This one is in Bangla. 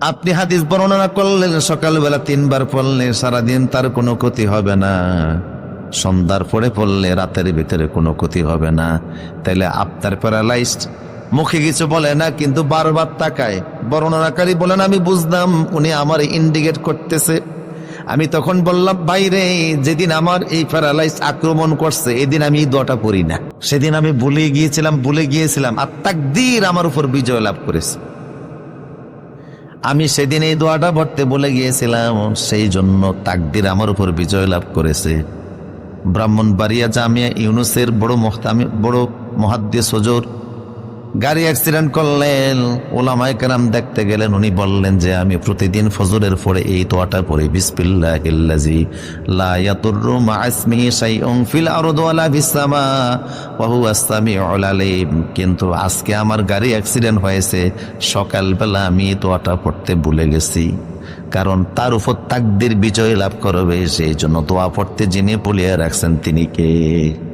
আপনি হাদিস বর্ণনা করলেন, সকালবেলা তিনবার পড়লে সারাদিন তার কোনো ক্ষতি হবে না। সন্ধ্যার পরে পড়লে রাতের ভিতরে কোনো ক্ষতি হবে না। তাইলে আপনার প্যারালাইজড মুখে কিছু বলে না, কিন্তু বারবার তাকায়। বর্ণনাকারী বলেন, আমি বুঝলাম, উনি আমার ইন্ডিকেট করতেছে। আমি তখন বললাম বাইরে যেদিন আমার এই প্যারালাইজ আক্রমণ করছে, এদিন আমি দোয়াটা পড়ি না। সেদিন আমি ভুলে গিয়েছিলাম ভুলে গিয়েছিলাম, আর তাকদীর আমার উপর বিজয় লাভ করেছে। আমি সেদিন এই দোয়াটা পড়তে বলে গিয়েছিলাম, সেই জন্য তাকদির আমার উপর বিজয় লাভ করেছে। ব্রাহ্মণ ব্রাহ্মণবাড়িয়া জামিয়া ইউনুসের বড় মহতামি, বড় মহাদ্দে সজোর গাড়ি অ্যাক্সিডেন্ট করলেন, ওলামায় কেরাম দেখতে গেলেন, উনি বললেন যে, আমি প্রতিদিন ফজরের পরে এই তোয়াটা আস-সামিউল আলিম। কিন্তু আজকে আমার গাড়ি অ্যাক্সিডেন্ট হয়েছে, সকালবেলা আমি এই তোয়াটা পড়তে ভুলে গেছি। কারণ তার উপর তাকদির বিজয় লাভ করবে, সেই জন্য দোয়া পড়তে যিনি বলিয়ে রাখছেন তিনি কে?